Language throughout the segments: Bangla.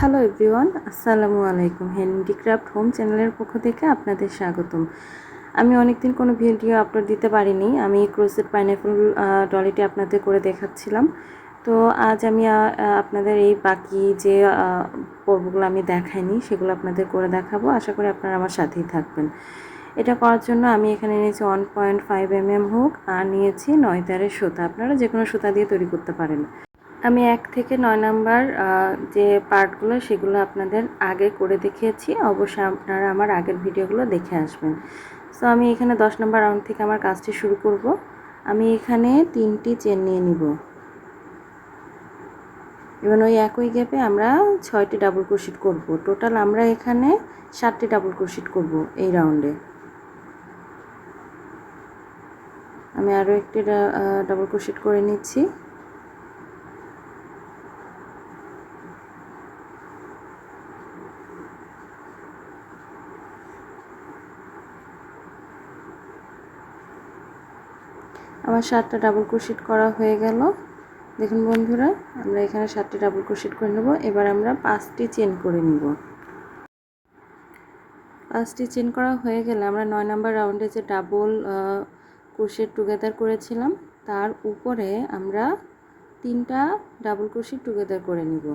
হ্যালো এভরিওয়ান, আসসালামু আলাইকুম। হ্যান্ডিক্রাফট হোম চ্যানেলের পক্ষ থেকে আপনাদের স্বাগতম। আমি অনেকদিন কোনো ভিডিও আপলোড দিতে পারিনি। আমি ক্রোসেট পাইনাপল ডলিটি আপনাদের করে দেখাচ্ছিলাম। তো আজ আমি আপনাদের এই বাকি যে পর্বগুলো আমি দেখাইনি, সেগুলো আপনাদের করে দেখাবো। আশা করি আপনারা আমার সাথেই থাকবেন। এটা করার জন্য আমি এখানে নিয়েছি one point five M M hook আর নিয়েছি নয় তারের সুতা। আপনারা যে কোনো সুতা দিয়ে তৈরি করতে পারেন। আমি এক থেকে নয় নাম্বার যে পার্টগুলো সেগুলো আপনাদের আগে করে দেখিয়েছি, অবশ্যই আপনারা আমার আগের ভিডিওগুলো দেখে আসবেন। সো আমি এখানে দশ নম্বর রাউন্ড থেকে আমার কাজটি শুরু করব। আমি এখানে তিনটি চেন নিয়ে নিব। এবং ওই একই গ্যাপে আমরা ছয়টি ডাবল ক্রোশিট করব। টোটাল আমরা এখানে সাতটি ডাবল ক্রোশিট করব এই রাউন্ডে আমি আরও একটি ডাবল ক্রোশিট করে নিচ্ছি। আমার সাতটা ডাবল ক্রোশিট করা হয়ে গেল। দেখুন বন্ধুরা, আমরা এখানে সাতটি ডাবল ক্রোশিট করে নেব। এবার আমরা পাঁচটি চেন করে নিব। পাঁচটি চেন করা হয়ে গেলে আমরা নয় নাম্বার রাউন্ডে যে ডাবল ক্রোশেট টুগেদার করেছিলাম, তার উপরে আমরা তিনটা ডাবল ক্রোশিট টুগেদার করে নিব।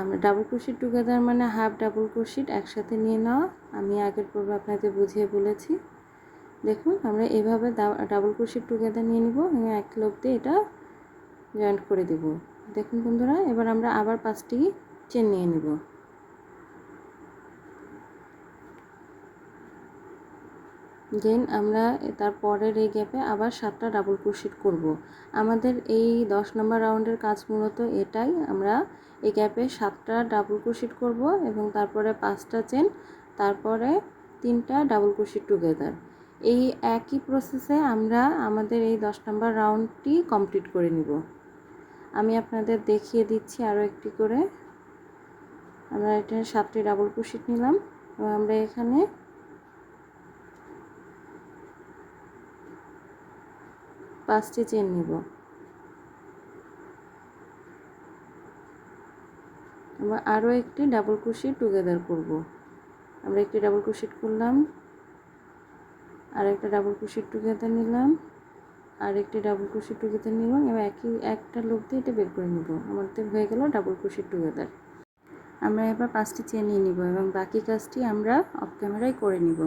আমরা ডাবল ক্রোশিট টুগেদার মানে হাফ ডাবল ক্রোশিট একসাথে নিয়ে নেওয়া। আমি আগের পর্বে আপনাদের বুঝিয়ে বলেছি। দেখুন, আমরা এভাবে ডাবল ক্রোশিট টুগেদার নিয়ে নিব এবং এক লোক দিয়ে এটা জয়েন্ট করে দেব। দেখুন বন্ধুরা, এবার আমরা আবার পাঁচটি চেন নিয়ে নিব। দেন আমরা তারপরের এই গ্যাপে আবার সাতটা ডাবল ক্রোশিট করব। আমাদের এই দশ নম্বর রাউন্ডের কাজ মূলত এটাই, আমরা এই গ্যাপে সাতটা ডাবল ক্রোশিট করব এবং তারপরে পাঁচটা চেন তারপরে তিনটা ডাবল ক্রোশিট টুগেদার এই একই প্রসেসে আমরা আমাদের এই দশ নম্বর রাউন্ডটি কমপ্লিট করে নিব। আমি আপনাদের দেখিয়ে দিচ্ছি আরও একটি করে। আমরা এটা সাতটি ডাবল ক্রোশিট নিলাম এবং আমরা এখানে পাঁচটি চেন নিব। আমরা আরও একটি ডাবল ক্রোশিট টুগেদার করব। আমরা একটি ডাবল ক্রোশিট করলাম। আর একটা ডাবল ক্রোশিট টুগেদার নিলাম আর একটি ডাবল ক্রোশিট টুগেদার নিলাম এবং একই, একটা লোক দিয়ে এটা বের করে নিব। আমাদের হয়ে গেল ডাবল ক্রোশিট টুগেদার আমরা এবার পাঁচটি চেন নিয়ে নিব এবং বাকি কাজটি আমরা অফ ক্যামেরায় করে নিব।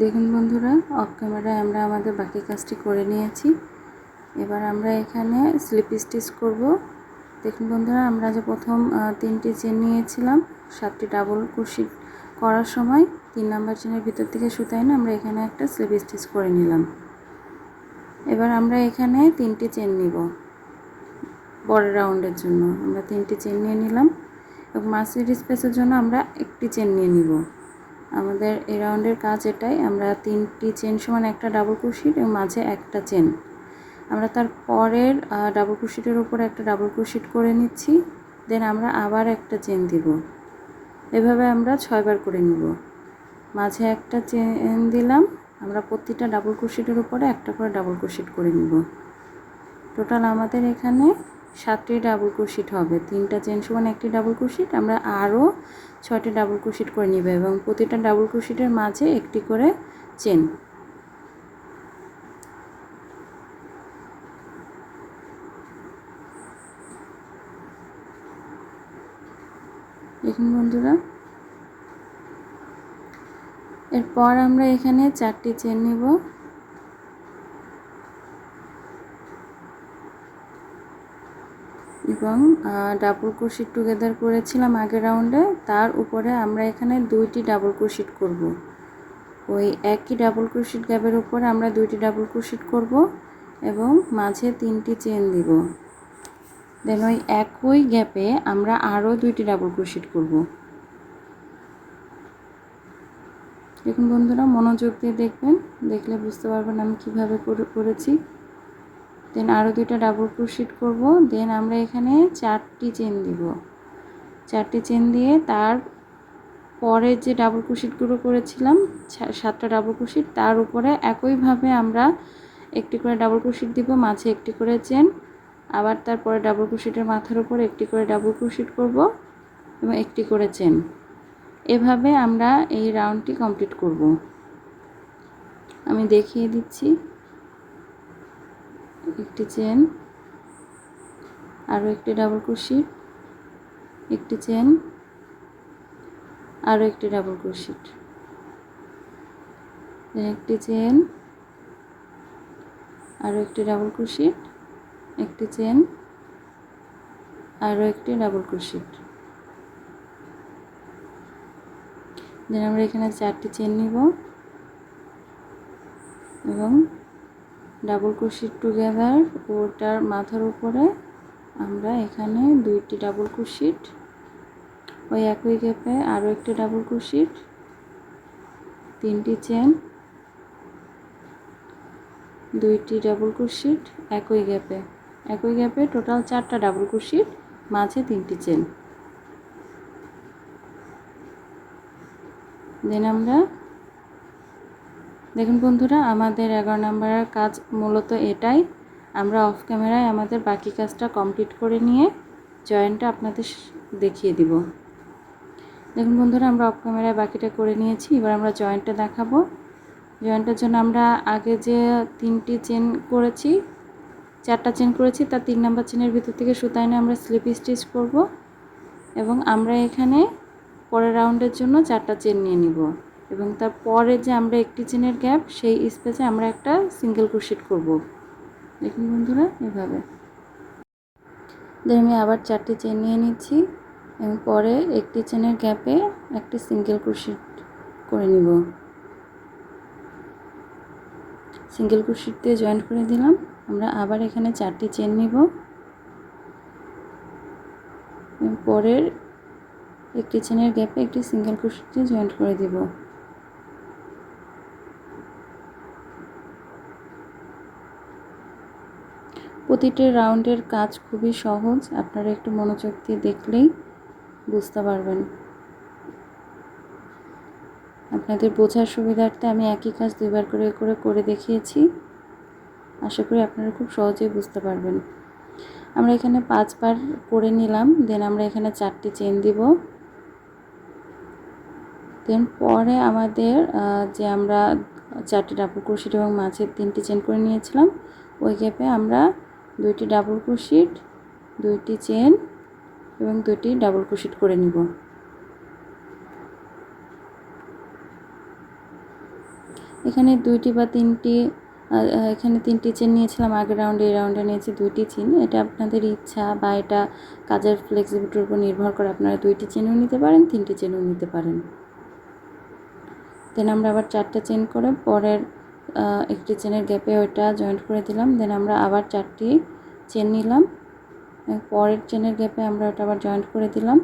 দেখুন বন্ধুরা অফ ক্যামেরায় আমরা আমাদের বাকি কাজটি করে নিয়েছি। এবার আমরা এখানে স্লিপ স্টিচ করব। দেখুন বন্ধুরা, আমরা যে প্রথম তিনটি চেন নিয়েছিলাম, সাতটি ডাবল ক্রোশিট করার সময় তিন নাম্বার চেনের ভিতর থেকে সুতাই না আমরা এখানে একটা স্লিপ স্টিচ করে নিলাম। এবার আমরা এখানে তিনটি চেন নিব বড় রাউন্ডের জন্য। আমরা তিনটি চেন নিয়ে নিলাম এবং মাসির স্পেসের জন্য আমরা একটি চেন নিয়ে নিব। আমাদের এই রাউন্ডের কাজ এটাই, আমরা তিনটি চেন সমান একটা ডাবল ক্রোশিট এবং মাঝে একটা চেন। আমরা তার পরের ডাবল ক্রোশিটের উপরে একটা ডাবল ক্রোশিট করে নিচ্ছি, দেন আমরা আবার একটা চেন দিব। এভাবে আমরা ছয়বার করে নিব। মাঝে একটা চেন দিলাম। আমরা প্রতিটা ডাবল ক্রোশিটের উপরে একটা করে ডাবল ক্রোশিট করে নিব। টোটাল আমাদের এখানে সাতটি ডাবল ক্রোশিট হবে। তিনটা চেন সমান একটি ডাবল ক্রোশিট আমরা আরও ছয়টি ডাবল ক্রোশিট করে নিব এবং প্রতিটা ডাবল ক্রোশিটের মাঝে একটি করে চেন। দেখুন বন্ধুরা এরপর আমরা এখানে চারটি চেন নেব। এবং ডাবল ক্রোশিট টুগেদার করেছিলাম আগের রাউন্ডে তার উপরে আমরা এখানে দুইটি ডাবল ক্রোশিট করব। ওই একই ডাবল ক্রোশিট গ্যাপের উপরে আমরা দুইটি ডাবল ক্রোশিট করব এবং মাঝে তিনটি চেন দিব। দেন ওই একই গ্যাপে আমরা আরও দুইটি ডাবল ক্রোশিট করব। দেখুন বন্ধুরা মনোযোগ দিয়ে দেখবেন, দেখলে বুঝতে পারবেন আমি কীভাবে করেছি। দেন আরও দুইটা ডাবল ক্রোশিট করব দেন আমরা এখানে চারটি চেন দিব। চারটি চেন দিয়ে তার পরে যে ডাবল ক্রোশিটগুলো করেছিলাম সাতটা ডাবল ক্রোশিট তার উপরে একইভাবে আমরা একটি করে ডাবল ক্রোশিট দিব, মাঝে একটি করে চেন আবার তারপরে ডাবল ক্রোশেটের মাথার উপর একটি করে ডাবল ক্রোশেট করব এবং একটি করে চেন এভাবে আমরা এই রাউন্ডটি কমপ্লিট করব। আমি দেখিয়ে দিচ্ছি। একটি চেন আরও একটি ডাবল ক্রোশেট একটি চেন আরও একটি ডাবল ক্রোশেট একটি চেন আরও একটি ডাবল ক্রোশেট একটি চেন আরও একটি ডাবল ক্রোশেট দেন আমরা এখানে চারটি চেন নিব। এবং ডাবল ক্রোশেট টুগেদার ওটার মাথার উপরে আমরা এখানে দুইটি ডাবল ক্রোশেট ওই একই গ্যাপে আরও একটি ডাবল ক্রোশেট তিনটি চেন দুইটি ডাবল ক্রোশেট একই গ্যাপে একই গ্যাপে টোটাল চারটা ডাবল ক্রোশেট মাঝে তিনটি চেন দেন আমরা। দেখুন বন্ধুরা, আমাদের এগারো নম্বরের কাজ মূলত এটাই। আমরা অফ ক্যামেরায় আমাদের বাকি কাজটা কমপ্লিট করে নিয়ে জয়েন্টটা আপনাদের দেখিয়ে দিব। দেখুন বন্ধুরা, আমরা অফ ক্যামেরায় বাকিটা করে নিয়েছি। এবার আমরা জয়েন্টটা দেখাবো। জয়েন্টের জন্য আমরা আগে যে তিনটি চেন করেছি, চারটা চেন করেছি, তার তিন নাম্বার চেনের ভিতর থেকে সুতা এনে আমরা স্লিপ স্টিচ করব। এবং আমরা এখানে পরের রাউন্ডের জন্য চারটা চেন নিয়ে নিব। এবং তারপরে যে আমরা একটি চেনের গ্যাপ, সেই স্পেসে আমরা একটা সিঙ্গেল ক্রোশেট করব। দেখুন বন্ধুরা, এভাবে। আমি আবার চারটি চেন নিয়ে নিচ্ছি এবং পরে একটি চেনের গ্যাপে একটি সিঙ্গেল ক্রোশেট করে নিব। সিঙ্গেল ক্রোশেট দিয়ে জয়েন্ট করে দিলাম। আমরা আবার এখানে চারটি চেন নিব। এবং পরের একটি চেনের গ্যাপে একটি সিঙ্গেল ক্রোশেট জয়েন্ট করে দিব। প্রতিটি রাউন্ডের কাজ খুবই সহজ, আপনারা একটু মনোযোগ দিয়ে দেখলেই বুঝতে পারবেন। আপনাদের বোঝার সুবিধার্থে আমি একই কাজ দুইবার করে করে করে দেখিয়েছি। আশা করি আপনারা খুব সহজেই বুঝতে পারবেন। আমরা এখানে পাঁচবার করে নিলাম দেন আমরা এখানে চারটি চেন দিব। দেন পরে আমাদের যে আমরা চারটি ডাবল ক্রোশিট এবং মাছের তিনটি চেন করে নিয়েছিলাম, ওই গ্যাপে আমরা দুইটি ডাবল ক্রোশিট দুইটি চেন এবং দুইটি ডাবল ক্রোশিট করে নিব। এখানে দুইটি বা তিনটি এখানে তিনটি চেন নিয়েছিলাম আগের রাউন্ডে এই রাউন্ডে নিয়েছি দুইটি চেন এটা আপনাদের ইচ্ছা বা এটা কাজের ফ্লেক্সিবিলিটির উপর নির্ভর করে আপনারা দুইটি চেনও নিতে পারেন, তিনটি চেনও নিতে পারেন। দেন আমরা আবার চারটে চেন করে পরের একটি চেনের গ্যাপে ওইটা জয়েন্ট করে দিলাম। দেন আমরা আবার চারটি চেন নিলাম। পরের চেনের গ্যাপে আমরা ওটা আবার জয়েন্ট করে দিলাম।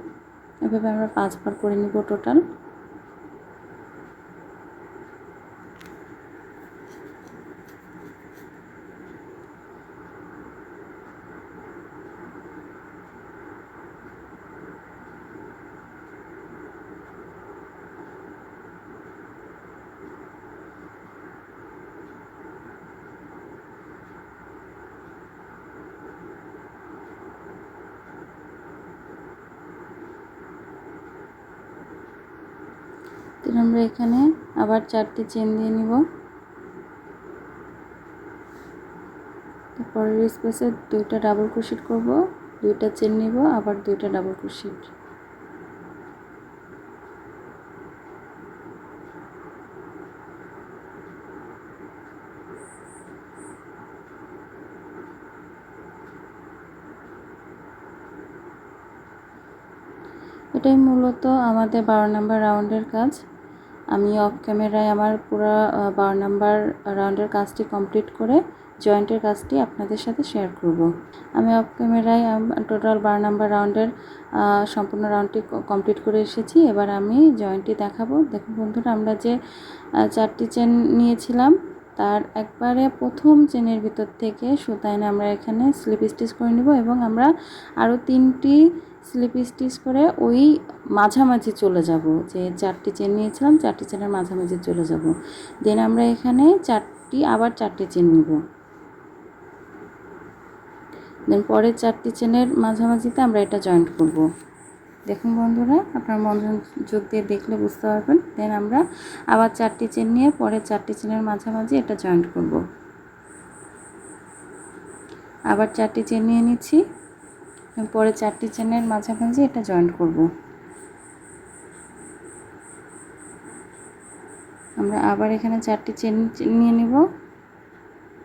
এভাবে আমরা পাঁচবার করে নিব টোটাল তাহলে আমরা এখানে আবার চারটি চেন দিয়ে নিব। পরের স্পেসে দুইটা ডাবল ক্রোশেট করব, দুইটা চেন নিব, আবার দুইটা ডাবল ক্রোশেট এটাই মূলত আমাদের বারো নম্বর রাউন্ডের কাজ। আমি অফ ক্যামেরায় আমার পুরো বারো নাম্বার রাউন্ডের কাজটি কমপ্লিট করে জয়েন্টের কাজটি আপনাদের সাথে শেয়ার করব। আমি অফ ক্যামেরায় টোটাল বারো নাম্বার রাউন্ডের সম্পূর্ণ রাউন্ডটি কমপ্লিট করে এসেছি এবার আমি জয়েন্টটি দেখাবো দেখুন বন্ধুরা, আমরা যে চারটি চেন নিয়েছিলাম, তার একবারে প্রথম চেনের ভিতর থেকে সুতা এনে আমরা এখানে স্লিপ স্টিচ করে নেব এবং আমরা আরও তিনটি স্লিপ স্টিচ করে ওই মাঝামাঝি চলে যাব। যে চারটি চেন নিয়েছিলাম, চারটি চেনের মাঝামাঝি চলে যাব। দেন আমরা এখানে চারটি, আবার চারটি চেন নিব। দেন পরের চারটি চেনের মাঝামাঝিতে আমরা এটা জয়েন্ট করব। দেখুন বন্ধুরা, আপনার মনোযোগ দিয়ে দেখলে বুঝতে পারবেন। দেন আমরা আবার চারটি চেন নিয়ে পরের চারটি চেনের মাঝামাঝি এটা জয়েন্ট করব। আবার চারটি চেন নিয়ে নিচ্ছি। পরে চারটি চেনের মাঝামাঝি এটা জয়েন্ট করব। আমরা আবার এখানে চারটি চেন নিয়ে নিব।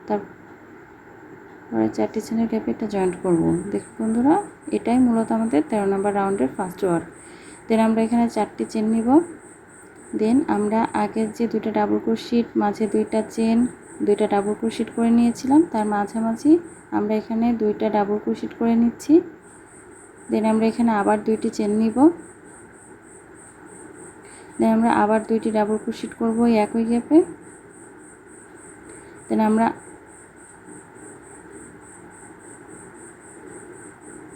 তারপরে চারটি চেনের গ্যাপে এটা জয়েন্ট করব। দেখুন বন্ধুরা, এটাই মূলত আমাদের তেরো নম্বর রাউন্ডের ফার্স্ট ওয়ার্ক দেন আমরা এখানে চারটি চেন নিব। দেন আমরা আগের যে দুটো ডাবল ক্রোশিট মাঝে দুইটা চেন দুইটা ডাবল ক্রোশিট করে নিয়েছিলাম। তার মাঝামাঝি আমরা এখানে দুইটা ডাবল ক্রোশিট করে নিচ্ছি। দেন আমরা এখানে আবার দুইটি চেন নিব। দেন আমরা আবার দুইটি ডাবল ক্রোশিট করব একই গ্যাপে দেন আমরা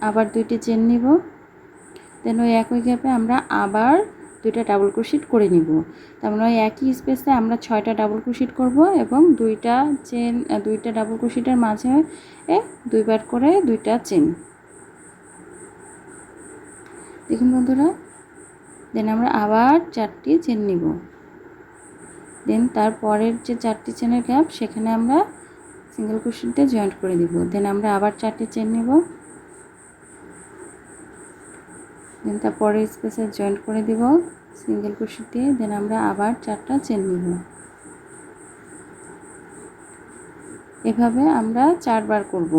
আবার দুইটি চেন নিব। দেন ওই একই গ্যাপে আমরা আবার দুইটা ডাবল ক্রোশিট করে নিব। তার মানে ওই একই স্পেসে আমরা ছয়টা ডাবল ক্রোশিট করব এবং দুইটা চেন দুইটা ডাবল ক্রোশিটের মাঝে দুইবার করে দুইটা চেন দেখুন বন্ধুরা দেন আমরা আবার চারটি চেন নিব। দেন তারপরের যে চারটি চেনের গ্যাপ সেখানে আমরা সিঙ্গেল ক্রোশিট জয়েন্ট করে দিব দেন আমরা আবার চারটি চেন নিব। দেন তারপরে স্পেসে জয়েন্ট করে দিব সিঙ্গেল ক্রোশিট দিয়ে দেন আমরা আবার চারটা চেন নিব। এভাবে আমরা চারবার করব।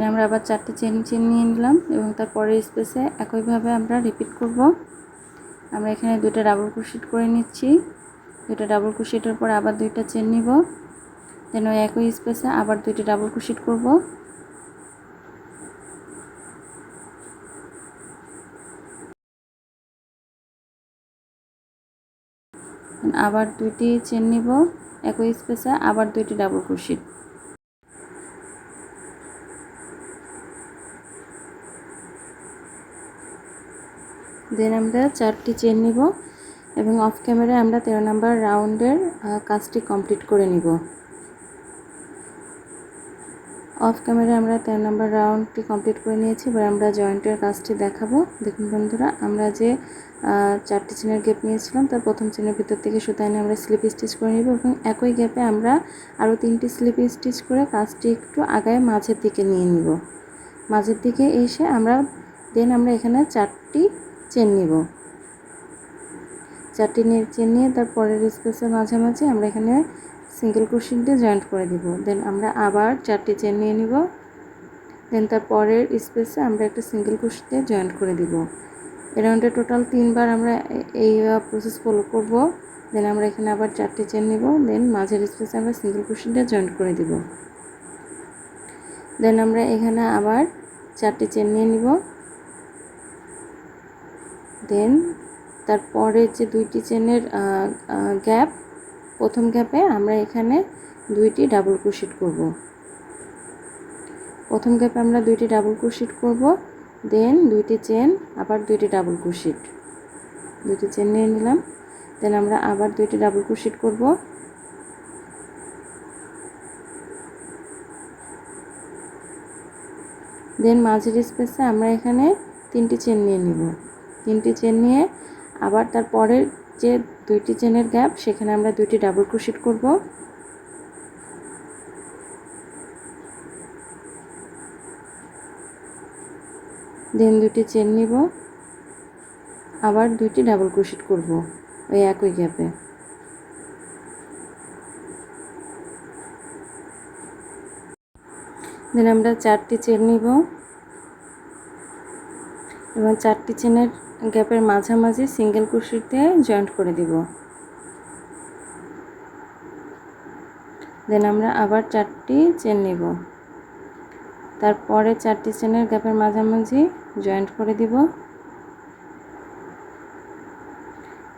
দেন আমরা আবার চারটে চেন চেন নিয়ে নিলাম এবং তারপরে স্পেসে একইভাবে আমরা রিপিট করব। আমরা এখানে দুটো ডাবল ক্রোশিট করে নিচ্ছি। দুটো ডাবল ক্রোশিটের পর আবার দুইটা চেন নিব। দেন ওই একই স্পেসে আবার দুইটি ডাবল ক্রোশিট করব। আবার দুইটি চেন নিব। একই স্পেসে আবার দুইটি ডাবল ক্রোশিট দেন আমরা চারটি চেন নিব এবং অফ ক্যামেরায় আমরা তেরো নাম্বার রাউন্ডের কাজটি কমপ্লিট করে নিব। অফ ক্যামেরায় আমরা তেরো নম্বর রাউন্ডটি কমপ্লিট করে নিয়েছি, এবার আমরা জয়েন্টের কাজটি দেখাবো। দেখুন বন্ধুরা, আমরা যে চারটি চেনের গ্যাপ নিয়েছিলাম, তার প্রথম চেনের ভিতর থেকে সুতা এনে আমরা স্লিপ স্টিচ করে নিব এবং একই গ্যাপে আমরা আরও তিনটি স্লিপ স্টিচ করে কাজটি একটু আগায় মাঝের দিকে নিয়ে নিব। মাঝের দিকে এসে আমরা, দেন আমরা এখানে চারটি চেন নিব। চারটি চেন নিয়ে তার পরের স্পেসের মাঝামাঝি আমরা এখানে সিঙ্গেল ক্রোশিট দিয়ে জয়েন্ট করে দিব। দেন আমরা আবার চারটি চেন নিয়ে নিব। দেন তার পরের স্পেসে আমরা একটা সিঙ্গেল ক্রোশিট দিয়ে জয়েন্ট করে দিব। এরাউন্ডে টোটাল তিনবার আমরা এই প্রসেস ফলো করব। দেন আমরা এখানে আবার চারটি চেন নিব। দেন মাঝের স্পেসে আমরা সিঙ্গেল ক্রোশিট দিয়ে জয়েন্ট করে দিব। দেন আমরা এখানে আবার চারটি চেন নিয়ে নিব। দেন। তারপরে যে দুইটি চেনের গ্যাপ, প্রথম গ্যাপে আমরা এখানে দুইটি ডাবল ক্রোশিট করব। প্রথম গ্যাপে আমরা দুইটি ডাবল ক্রোশিট করব, দেন দুইটি চেন, আবার দুইটি ডাবল ক্রোশিট। দুইটি চেন নিয়ে নিলাম, দেন আমরা আবার দুইটি ডাবল ক্রোশিট করব। দেন মাঝের স্পেসে আমরা এখানে তিনটি চেন নিয়ে নিব। তিনটি চেন নিয়ে, আবার তার পরের যে দুইটি চেনের গ্যাপ সেখানে আমরা দুইটি ডাবল ক্রোশিট করব। দেন দুটি চেন নিব। আবার দুইটি ডাবল ক্রোশিট করব ওই একই গ্যাপে দেন আমরা চারটি চেন নিব। এবং চারটি চেনের গ্যাপের মাঝামাঝি সিঙ্গেল দিয়ে জয়েন্ট করে দিব। দেন আমরা আবার চারটি চেন নেব। তারপরে চারটি চেনের গ্যাপের মাঝামাঝি জয়েন্ট করে দিব।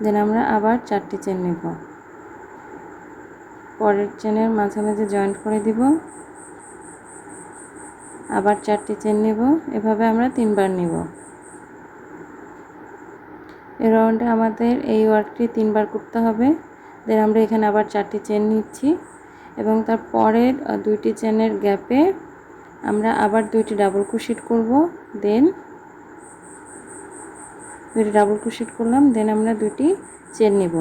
দেন আমরা আবার চারটি চেন নেব। পরের চেনের মাঝামাঝি জয়েন্ট করে দিব। আবার চারটি চেন নেব। এভাবে আমরা তিনবার নেব। এই রাউন্ডে আমাদের এই ওয়ার্কটি তিনবার করতে হবে। দেন আমরা এখানে আবার চারটি চেন নিচ্ছি এবং তার পরের দুইটি চেনের গ্যাপে আমরা আবার দুইটি ডাবল ক্রোশেট করব। দেন দুইটি ডাবল ক্রোশেট করলাম দেন আমরা দুইটি চেন নেব।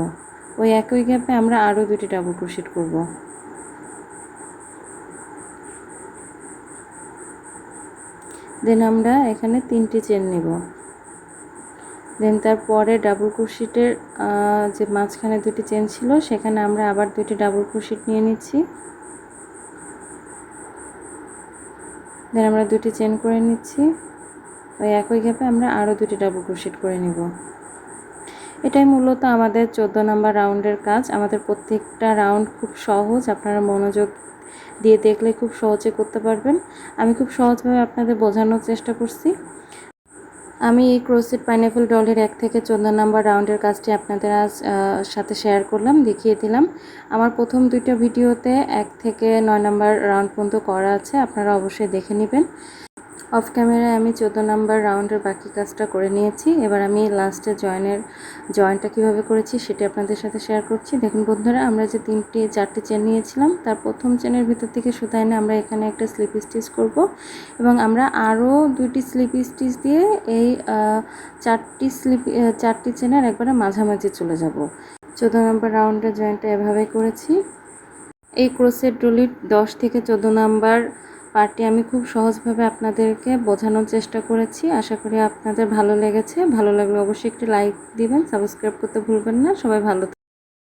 ওই একই গ্যাপে আমরা আরও দুটি ডাবল ক্রোশেট করব। দেন আমরা এখানে তিনটি চেন নেব। দেন তারপরে ডাবল ক্রোশেটের যে মাঝখানে দুটি চেন ছিল, সেখানে আমরা আবার দুটি ডাবল ক্রোশেট নিয়ে নিচ্ছি। দেন আমরা দুটি চেন করে নিচ্ছি। ওই একই গ্যাপে আমরা আরও দুটি ডাবল ক্রোশেট করে নিব। এটাই মূলত আমাদের চোদ্দ নাম্বার রাউন্ডের কাজ। আমাদের প্রত্যেকটা রাউন্ড খুব সহজ, আপনারা মনোযোগ দিয়ে দেখলে খুব সহজে করতে পারবেন। আমি খুব সহজভাবে আপনাদের বোঝানোর চেষ্টা করছি। আমি এই ক্রোসেট পাইনাপেল ডলের এক থেকে চোদ্দ নম্বর রাউন্ডের কাজটি আপনাদের আজ সাথে শেয়ার করলাম, দেখিয়ে দিলাম। আমার প্রথম দুইটা ভিডিওতে এক থেকে নয় নম্বর রাউন্ড পর্যন্ত করা আছে, আপনারা অবশ্যই দেখে নেবেন। অফ ক্যামেরায় আমি চোদ্দ নাম্বার রাউন্ডের বাকি কাজটা করে নিয়েছি। এবার আমি লাস্টে জয়েনের জয়েনটা কীভাবে করেছি সেটি আপনাদের সাথে শেয়ার করছি। দেখুন বন্ধুরা, আমরা যে তিনটি, চারটি চেন নিয়েছিলাম, তার প্রথম চেনের ভিতর থেকে সুতা এনে আমরা এখানে একটা স্লিপ স্টিচ করব এবং আমরা আরও দুইটি স্লিপ স্টিচ দিয়ে এই চারটি স্লিপ চারটি চেনের একবারে মাঝামাঝি চলে যাব। চোদ্দ নম্বর রাউন্ডের জয়েন্টটা এভাবে করেছি। এই ক্রোসেট ডলির দশ থেকে চোদ্দ নাম্বার পার্টটি আমি খুব সহজভাবে আপনাদেরকে বোঝানোর চেষ্টা করেছি। আশা করি আপনাদের ভালো লেগেছে। ভালো লাগলে অবশ্যই একটি লাইক দিবেন, সাবস্ক্রাইব করতে ভুলবেন না। সবাই ভালো